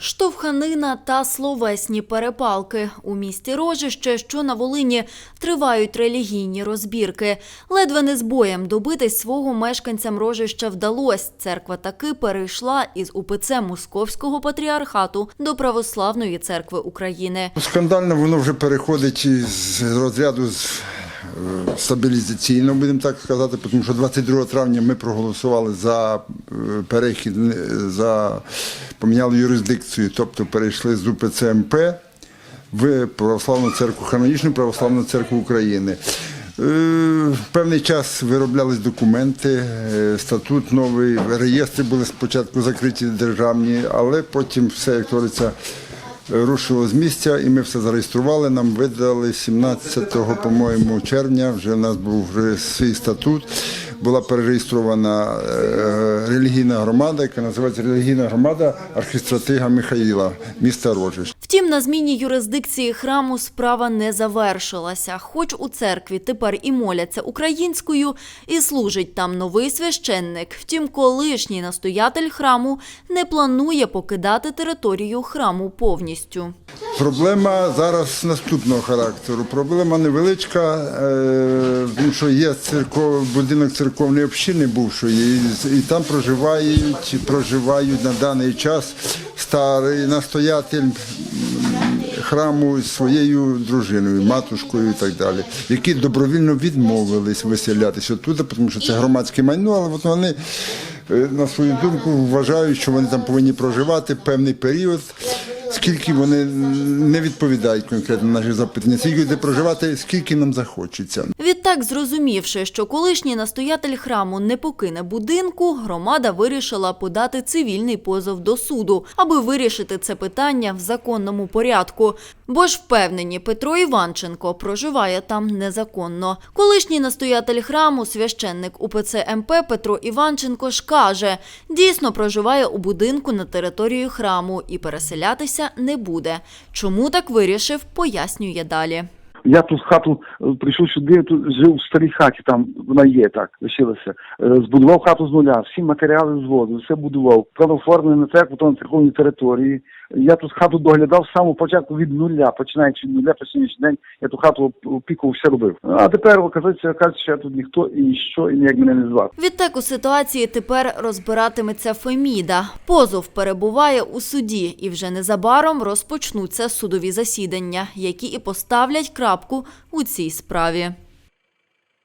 Штовханина та словесні перепалки у місті Рожище, що на Волині тривають релігійні розбірки. Ледве не з боєм добитись свого мешканцям Рожища вдалось. Церква таки перейшла із УПЦ Московського патріархату до Православної церкви України. Скандально воно вже переходить із розряду з е, стабілізаційного, будемо так сказати, тому що 22 травня ми проголосували за е, перехід, е, за поміняли юрисдикцію, тобто перейшли з УПЦ МП в Православну церкву, канонічну Православну церкву України. Певний час вироблялись документи, статут новий, реєстри були спочатку закриті державні, але потім все, як говориться, рушило з місця, і ми все зареєстрували. Нам видали 17, по-моєму, червня. Вже в нас був свій статут. Була перереєстрована е, релігійна громада, яка називається релігійна громада архістратига Михаїла, міста Рожиш. Втім, на зміні юрисдикції храму справа не завершилася. Хоч у церкві тепер і моляться українською, і служить там новий священник. Втім, колишній настоятель храму не планує покидати територію храму повністю. Проблема зараз наступного характеру. Проблема невеличка, е, тому що є церков, будинок церковної общини бувшої, і, там проживають, проживають на даний час старий настоятель храму зі своєю дружиною, матушкою і так далі, які добровільно відмовились виселятися туди, тому що це громадське майно, але вони е, на свою думку вважають, що вони там повинні проживати певний період. Скільки вони не відповідають конкретно на наші запитання, скільки де проживати, скільки нам захочеться. Відтак, зрозумівши, що колишній настоятель храму не покине будинку, громада вирішила подати цивільний позов до суду, аби вирішити це питання в законному порядку. Бо ж впевнені, Петро Іванченко проживає там незаконно. Колишній настоятель храму, священник УПЦ МП Петро Іванченко ж каже, дійсно проживає у будинку на території храму і переселятися не буде. Чому так вирішив, пояснює далі. Я тут хату е, прийшов сюди, тут жив в старій хаті, там вона є так, лишилася. Е, Збудував хату з нуля, всі матеріали зводив, все будував. Правда, оформлений на церкву, то на церковній території. Я тут хату доглядав з самого початку від нуля, починаючи від нуля по сьогоднішній день, я ту хату опіку все робив. А тепер оказується, оказується, що я тут ніхто і ніщо, і ніяк мене не звати. Відтак у ситуації тепер розбиратиметься Феміда. Позов перебуває у суді, і вже незабаром розпочнуться судові засідання, які і поставлять крапку у цій справі.